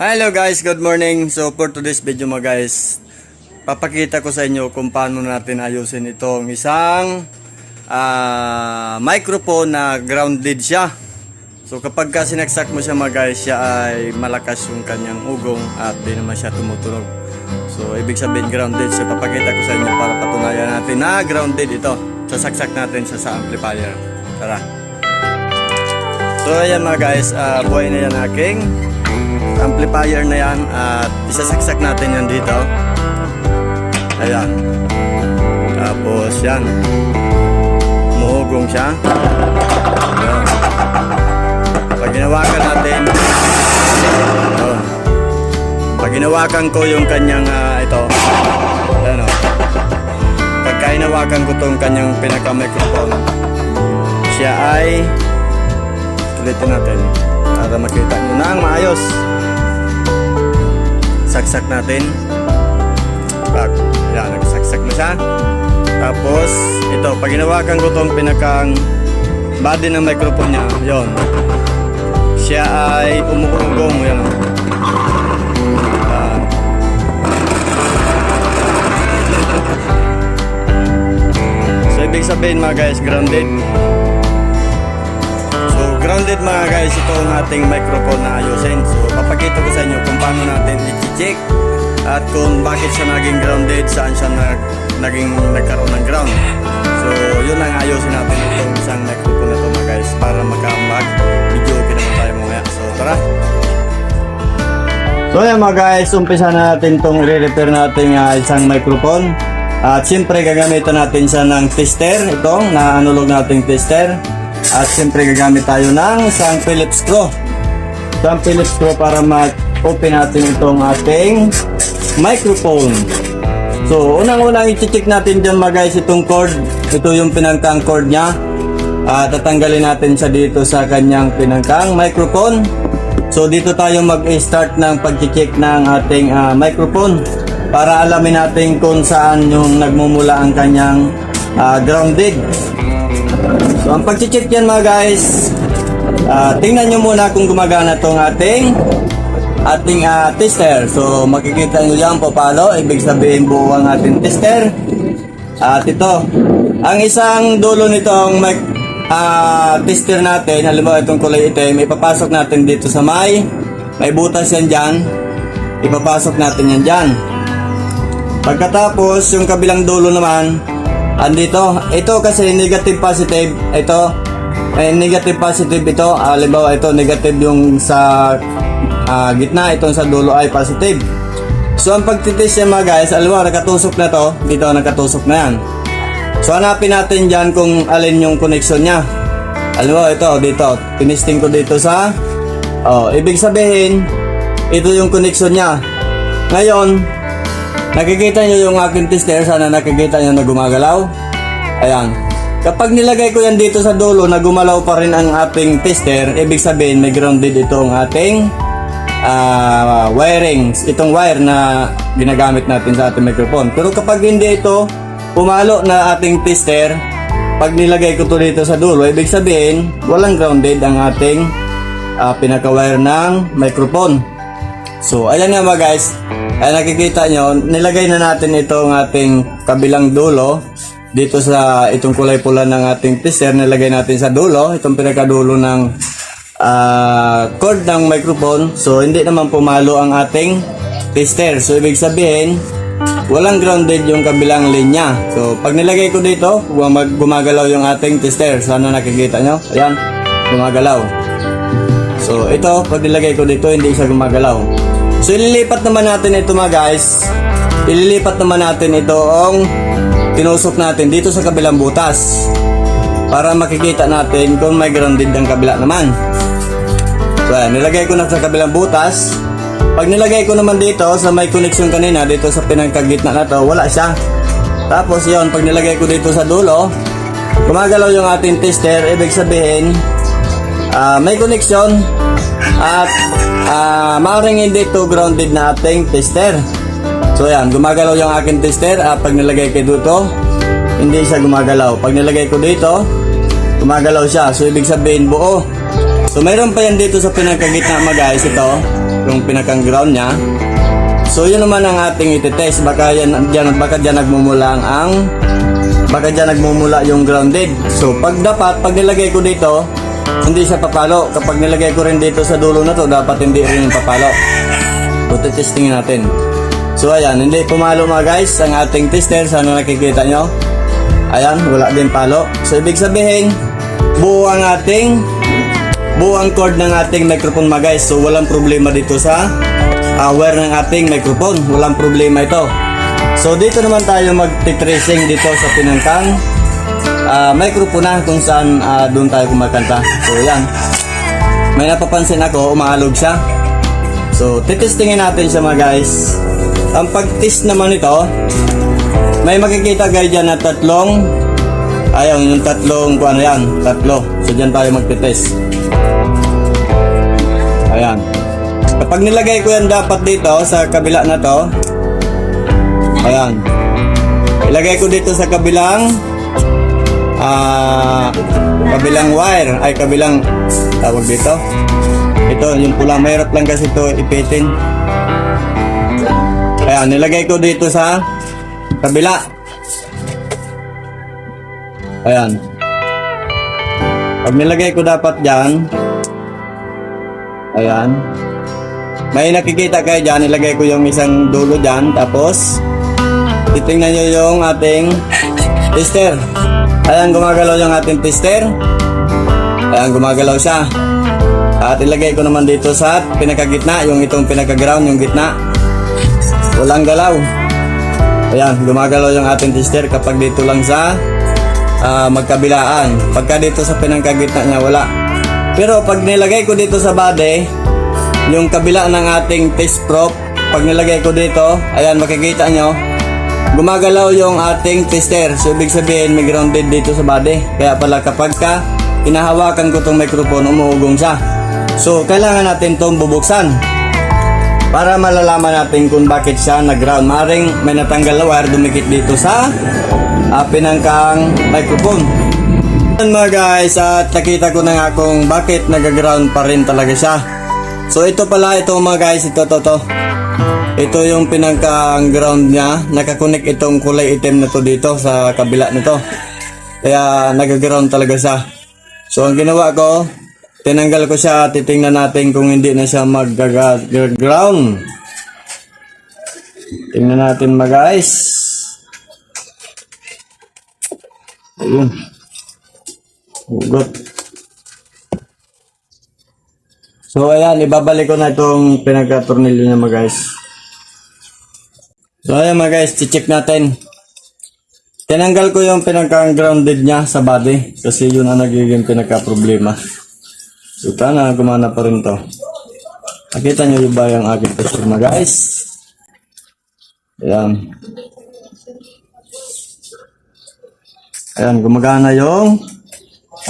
Hello guys, good morning. So for today's video mga guys, papakita ko sa inyo kung paano natin ayusin itong isang ah, microphone na grounded siya. So kapag ka sinaksak mo siya mga guys, siya ay malakas yung kanyang ugong at di naman siya tumutunog. So ibig sabihin grounded. So papakita ko sa inyo para patunayan natin na grounded ito. Sasaksak natin siya sa amplifier. Tara. So ayan mga guys, ah, buhay na yan aking amplifier na yan at isasaksak natin yan dito. Ayan. Tapos yan. Muugong siya. Ayan. Pag ginawakan natin, ito. Pag ginawakan ko yung kanyang ah, ito, ayan o. Pagka hinawakan ko tong kanyang pinaka-microphone, siya ay ulitin natin para makita nyo nang maayos saksak natin. Pag yan nagsaksak na siya. Tapos ito pag hinawakan ko tong pinakang body ng microphone niya yon siya ay umuugong yan o. Yan. so ibig sabihin mga guys grounded grounded mga guys ito ang ating microphone na ayusin. So papakita ko sa inyo kung paano natin i-check at kung bakit siya naging grounded, saan siya nag, naging nagkaroon ng ground. So yun ang ayusin natin itong isang microphone na ito mga guys para makamag video okay naman tayo mamaya. So tara! So yan mga guys, umpisa na natin itong re-repair natin uh, isang microphone. At siyempre gagamitan natin siya ng tester, itong naanulog nating tester. At siyempre gagamit tayo ng isang Phillips screw. Isang Phillips screw para ma-open natin itong ating microphone. So, unang-unang i-check natin dyan mga guys itong cord. Ito yung pinangkang cord niya. At tatanggalin natin siya dito sa kanyang pinangkang microphone. So, dito tayo mag-start ng pag-check ng ating ah, microphone para alamin natin kung saan yung nagmumula ang kanyang ah, grounded. So, ang pag-check yan mga guys, ah, tingnan nyo muna kung gumagana tong ating ating ah, tester. So, makikita nyo yan po palo, ibig sabihin buo ang ating tester. At ito, ang isang dulo nitong mic, ah, tester natin, halimbawa itong kulay itim, ipapasok natin dito sa may, may butas yan dyan, ipapasok natin yan dyan. Pagkatapos, yung kabilang dulo naman, andito. Ito kasi negative positive. Ito, eh, negative positive ito. Halimbawa, ito negative yung sa ah, gitna. Itong sa dulo ay positive. So, ang pagtitest niya mga guys, halimbawa, nakatusok na to. Dito, nakatusok na yan. So, hanapin natin dyan kung alin yung connection niya. Halimbawa, ito, dito. Tinisting ko dito sa... Oh, ibig sabihin, ito yung connection niya. Ngayon, Nakikita nyo yung aking tester, sana nakikita nyo na gumagalaw. Ayan. Kapag nilagay ko yan dito sa dulo na gumalaw pa rin ang ating tester, ibig sabihin may grounded itong ating ah, wiring, itong wire na ginagamit natin sa ating microphone. Pero kapag hindi ito pumalo na ating tester, pag nilagay ko to dito sa dulo, ibig sabihin walang grounded ang ating ah, pinaka-wire ng microphone. So, ayan nga mga guys. Ay nakikita nyo, nilagay na natin itong ating kabilang dulo dito sa itong kulay pula ng ating tester. Nilagay natin sa dulo, itong pinakadulo ng ah, cord ng microphone. So, hindi naman pumalo ang ating tester. So, ibig sabihin, walang grounded yung kabilang linya. So, pag nilagay ko dito, gumag- gumagalaw yung ating tester. Sana nakikita nyo. Ayan, gumagalaw. So, ito, pag nilagay ko dito, hindi siya gumagalaw. So, ililipat naman natin ito mga guys. Ililipat naman natin ito ang tinusok natin dito sa kabilang butas. Para makikita natin kung may grounded ang kabila naman. So, ayan, nilagay ko na sa kabilang butas. Pag nilagay ko naman dito sa may connection kanina, dito sa pinagkagitna na to, wala siya. Tapos yon pag nilagay ko dito sa dulo, gumagalaw yung ating tester, ibig sabihin, Ah, may connection at ah, maaaring hindi to grounded na ating tester. So yan, gumagalaw yung aking tester at pag nilagay ko dito, hindi siya gumagalaw. Pag nilagay ko dito, gumagalaw siya. So ibig sabihin buo. So mayroon pa yan dito sa pinagkagitna mga guys ito. yung pinakang ground niya. So yun naman ang ating itetest. Baka yan, dyan, baka dyan nagmumula ang baka dyan nagmumula yung grounded. So pag dapat, pag nilagay ko dito, hindi siya papalo. Kapag nilagay ko rin dito sa dulo na to, dapat hindi rin papalo. So testingin natin. So ayan, hindi pumalo mga guys ang ating tester. Sana nakikita nyo. Ayan, wala din palo. So ibig sabihin, buo ang ating buo ang cord ng ating microphone mga guys. So walang problema dito sa uh, wire ng ating microphone. Walang problema ito. So dito naman tayo magti-tracing dito sa pinangkang uh, microphone na kung saan uh, doon tayo kumakanta. So yan. May napapansin ako, umaalog siya. So titestingin natin siya mga guys. Ang pag-test naman ito, may makikita kayo dyan na tatlong Ayun, yung tatlong kung ano yan, tatlo. So dyan tayo magte-test. Ayan. Kapag nilagay ko yan dapat dito sa kabila na to. Ayan. Ilagay ko dito sa kabilang ah kabilang wire ay kabilang tawag dito. Ito, yung pula mahirap lang kasi ito ipitin. Ayan, nilagay ko dito sa kabila. Ayan. Pag nilagay ko dapat dyan, ayan, may nakikita kayo dyan, ilagay ko yung isang dulo dyan, tapos, titingnan nyo yung ating tester. Ayan, gumagalaw yung ating tester. Ayan, gumagalaw siya. At ilagay ko naman dito sa pinakagitna, yung itong pinaka-ground, yung gitna. Walang galaw. Ayan, gumagalaw yung ating tester kapag dito lang sa ah, magkabilaan. Pagka dito sa pinangkagitna niya, wala. Pero pag nilagay ko dito sa body, yung kabila ng ating test prop, pag nilagay ko dito, ayan, makikita nyo, gumagalaw yung ating tester. So, ibig sabihin, may grounded dito sa body. Kaya pala kapag ka, hinahawakan ko tong microphone, umuugong siya. So, kailangan natin tong bubuksan para malalaman natin kung bakit siya nag-ground. Maring may natanggal na wire dumikit dito sa uh, pinangkang microphone. Yan mga guys, at nakita ko na nga kung bakit nag-ground pa rin talaga siya. So ito pala, ito mga guys, ito to to. Ito yung pinangkang ground niya. Nakakunik itong kulay itim na to dito sa kabila nito. Kaya nag-ground talaga siya. So ang ginawa ko, tinanggal ko siya, titingnan natin kung hindi na siya mag-ground. Tingnan natin mga guys. Ayun. Hugot. So ayan, ibabalik ko na itong pinagka-tornilyo niya mga guys. So ayan mga guys, check natin. Tinanggal ko yung pinagka-grounded niya sa body kasi yun ang nagiging pinagka-problema. So sana gumana pa rin to. Nakita niyo ba yung aking texture mga guys? Ayan. Ayan, gumagana yung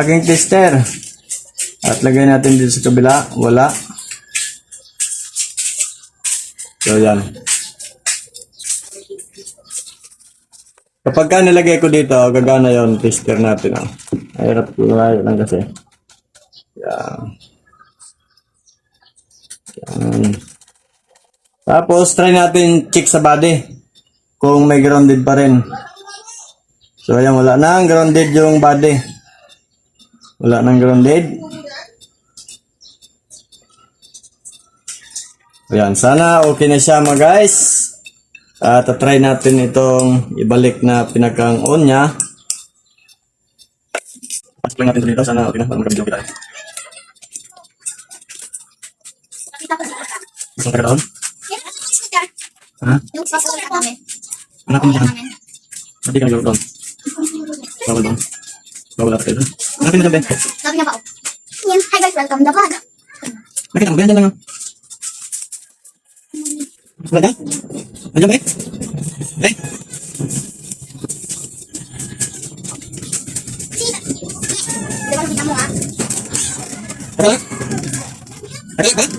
aking tester. At lagay natin dito sa kabila. Wala. So, yan. Kapag ka nilagay ko dito, gagana yung tester natin. Ah. Mahirap ko lang kasi. Yan. Yan. Tapos, try natin check sa body. Kung may grounded pa rin. So, ayan, wala nang grounded yung body. Wala nang grounded. Ayan, sana okay na siya mga guys. At try natin itong ibalik na pinakang on niya. Explain natin ito dito. Sana okay na. Para magkabidyo tayo. Nakita ko dito. Isang taga-down. Yan, sister. Ha? Pasok. Anak ko dyan. Hindi ka nag-down. Bawal doon. Bawal ata kayo. Hanapin mo dyan, Ben. Sabi niya ba, oh. Hi guys, welcome the vlog. Nakita mo, Ben, dyan lang. Ah. Dyan? Nandiyan, Ben? Ben? Sina. Di ba ah? Lang. Lang?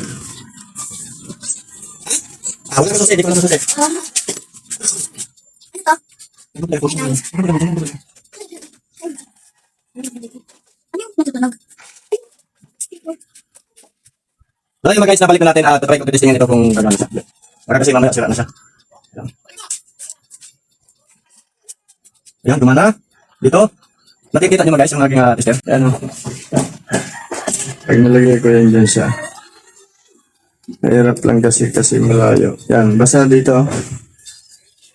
Ah, wala ka susi. Di ko alam susi. Um, ano to? Ano yung natutunog? So yun mga guys, nabalik na natin at try ko testingin ito kung gano'n siya. Baka kasi mamaya sira na siya. Ayan. Ayan, gumana. Dito. Nakikita niyo guys yung aking uh, tester. Ayan. oh. Pag nalagay ko yan dyan siya. Mahirap lang kasi kasi malayo. Yan, basta dito.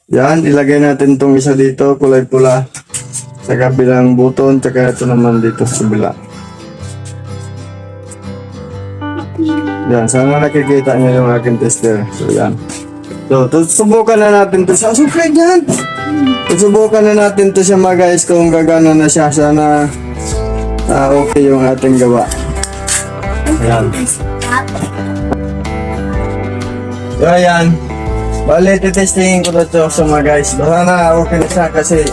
Yan, ilagay natin tong isa dito, kulay pula. Sa kabilang buton, tsaka ito naman dito sa kabila. Yan, sana nakikita niyo yung aking tester. So, yan. So, subukan na natin to siya. Subscribe yan! Subukan na natin to siya mga guys kung gagana na siya. Sana ah, okay yung ating gawa. Ayan. So, ayan. Bale, titestingin ko na to sa mga guys. Sana okay na siya kasi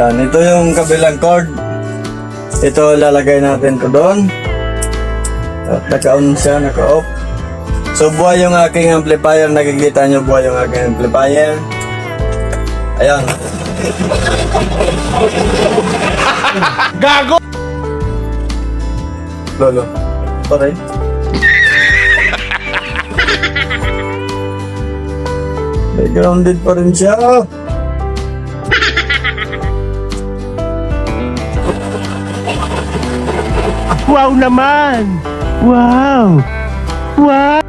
yan, ito yung kabilang cord. Ito lalagay natin to doon. At naka-on siya, naka-off. So buhay yung aking amplifier. Nakikita nyo buhay yung aking amplifier. Ayan. Gago! Lolo. Sorry. May grounded pa rin siya. Wow naman! Wow! Wow!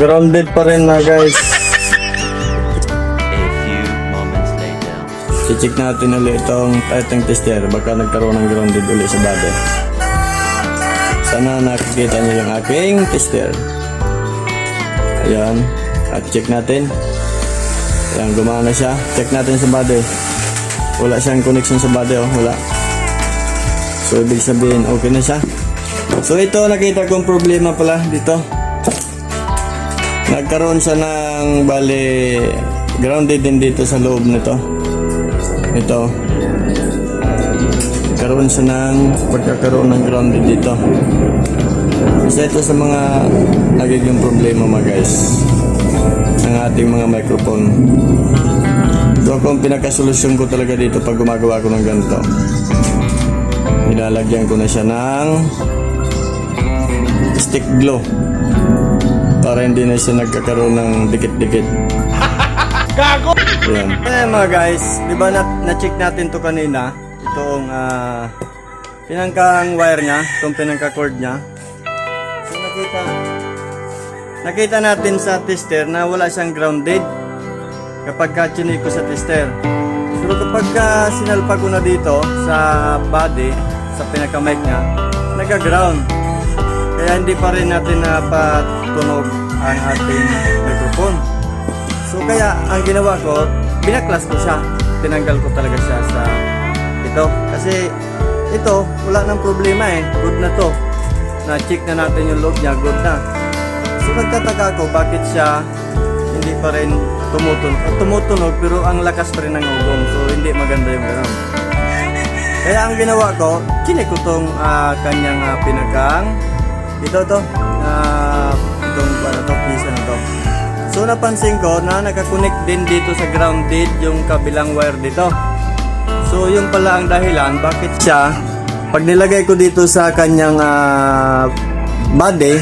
Grounded pa rin na guys. A few moments later. I-check natin ulit itong itong tester. Baka nagkaroon ng grounded ulit sa body. Sana nakikita niyo yung aking tester. Ayan. At check natin. Ayan, gumana siya. Check natin sa body. Wala siyang connection sa body. Oh. Wala. So, ibig sabihin, okay na siya. So, ito, nakita kong problema pala dito. Nagkaroon siya ng, bali, grounded din dito sa loob nito. Ito. Nagkaroon siya ng pagkakaroon ng grounded dito. Isa ito sa mga nagiging problema mga guys ng ating mga microphone. So kung pinakasolusyon ko talaga dito pag gumagawa ko ng ganito, nilalagyan ko na siya ng stick glue para hindi na siya nagkakaroon ng dikit-dikit. Gago! Ayan. Eh mga guys, di ba na, na-check natin to kanina? Itong ah, pinangkang wire niya, itong pinangka cord niya. So nakita, nakita natin sa tester na wala siyang grounded kapag ka ko sa tester. Pero kapag ka sinalpa ko na dito sa body, sa pinaka-mic niya, nag-ground. Kaya hindi pa rin natin napatunog ang ating microphone. So kaya ang ginawa ko, binaklas ko siya. Tinanggal ko talaga siya sa ito. Kasi ito, wala nang problema eh. Good na to. Na-check na natin yung loob niya, good na. So nagtataka ako bakit siya hindi pa rin tumutunog. Tumutunog pero ang lakas pa rin ng ugong. So hindi maganda yung gano'n. Kaya ang ginawa ko, chinek ko tong ah, kanyang ah, pinakang ito to, na itong ano to, piece na to. So napansin ko na nakakonect din dito sa grounded yung kabilang wire dito. So yung pala ang dahilan bakit siya pag nilagay ko dito sa kanyang ah, body,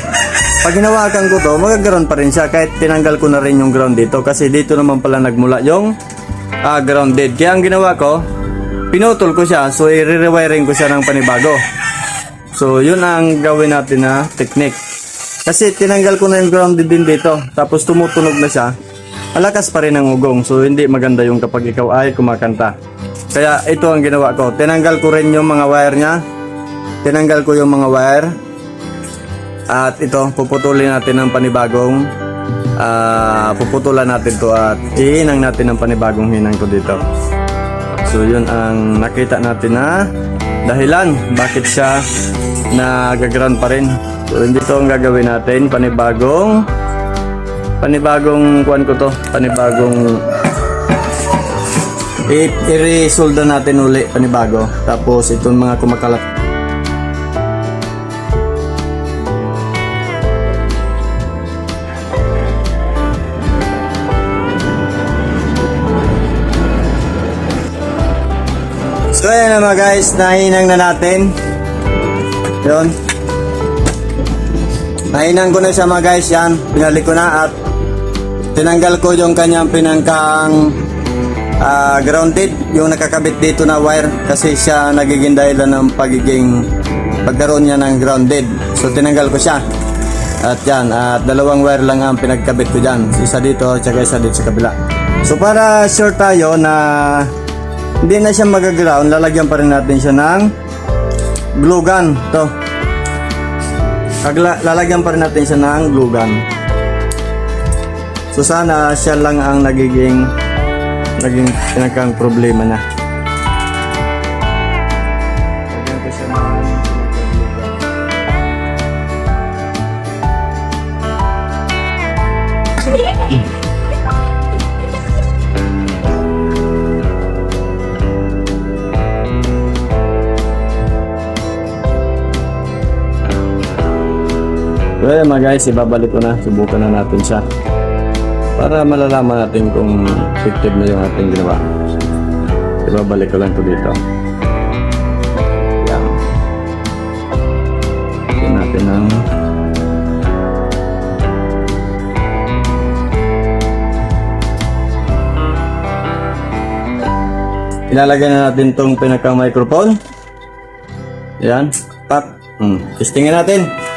pag hinawakan ko to, magagaroon pa rin siya kahit tinanggal ko na rin yung ground dito kasi dito naman pala nagmula yung ah, grounded. Kaya ang ginawa ko, pinutol ko siya so i-rewiring ko siya ng panibago. So, yun ang gawin natin na technique. Kasi tinanggal ko na yung grounded din dito. Tapos tumutunog na siya. Malakas pa rin ang ugong. So, hindi maganda yung kapag ikaw ay kumakanta. Kaya ito ang ginawa ko. Tinanggal ko rin yung mga wire niya. Tinanggal ko yung mga wire. At ito, puputulin natin ng panibagong ah puputulan natin to at ihinang natin ng panibagong hinang ko dito. So yun ang nakita natin na dahilan bakit siya nagaground pa rin. So hindi to ang gagawin natin, panibagong panibagong kuan ko to, panibagong i-resolda natin uli panibago. Tapos itong mga kumakalat So ayan na mga guys, nahinang na natin. Yun. Nahinang ko na siya mga guys, yan. Pinalik ko na at tinanggal ko yung kanyang pinangkang ah, grounded, yung nakakabit dito na wire kasi siya nagiging dahilan ng pagiging pagkaroon niya ng grounded. So tinanggal ko siya. At yan, at dalawang wire lang ang pinagkabit ko dyan. Isa dito, tsaka isa dito sa kabila. So para sure tayo na hindi na siya mag-ground, lalagyan pa rin natin siya ng glue gun. To. Kagla- lalagyan pa rin natin siya ng glue gun. So sana siya lang ang nagiging naging pinakang problema na. Lagyan mga guys, ibabalik ko na. Subukan na natin siya. Para malalaman natin kung effective na yung ating ginawa. Ibabalik ko lang to dito. Yan. Lagyan natin ng Ilalagay na natin tong pinaka microphone. Yan. Tap. Hmm. Testingin natin.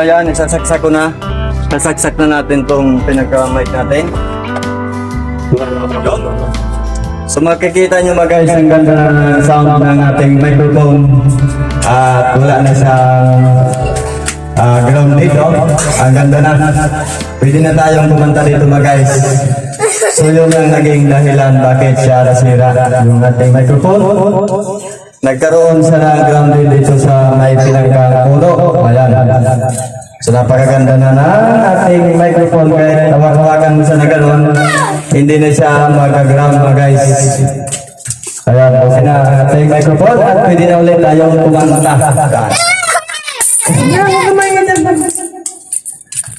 Ayan, isasaksak ko na. Sasaksak na natin tong pinaka-mic natin. So makikita nyo mga guys, ang ganda ng sound ng ating microphone. At wala na siyang uh, ground dito. Ang ganda na. Pwede na tayong pumunta dito mga guys. So yun ang naging dahilan bakit siya nasira yung ating microphone. Nagkaroon siya ng ground dito sa may pinangkang puno. Ayan. So napakaganda na ng ating microphone kahit tawag-tawagan mo siya na gano'n. Hindi na siya mag-ground mga guys. Ayan, okay na ating microphone at pwede na ulit tayong kumanta.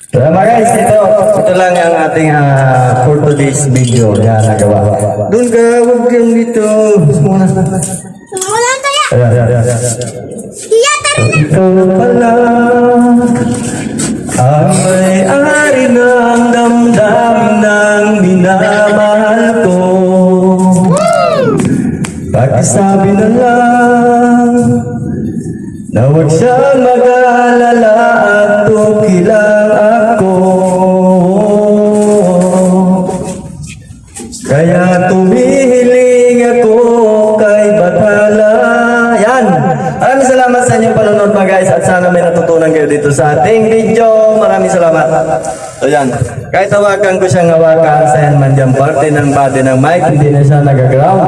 So mga guys, ito, ito lang ang ating uh, for today's video na nagawa. Doon ka, huwag kang dito. Muna. Ayan, ayan, ayan. Ikaw pala ang may-ari ng damdamin ng minamahal ko. Pakisabi na lang na huwag siyang panonood mga guys at sana may natutunan kayo dito sa ating video. Maraming salamat. So yan. Kahit hawakan ko siyang hawakan sa yan man dyan parte ng body ng mic, hindi na siya nag-ground.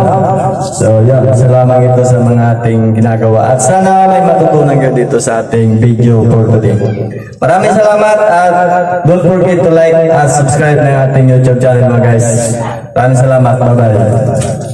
So yan. Salamat ito sa mga ating ginagawa at sana may matutunan kayo dito sa ating video for today. Maraming salamat at don't forget to like at subscribe ng ating YouTube channel mga guys. Maraming salamat. Bye-bye.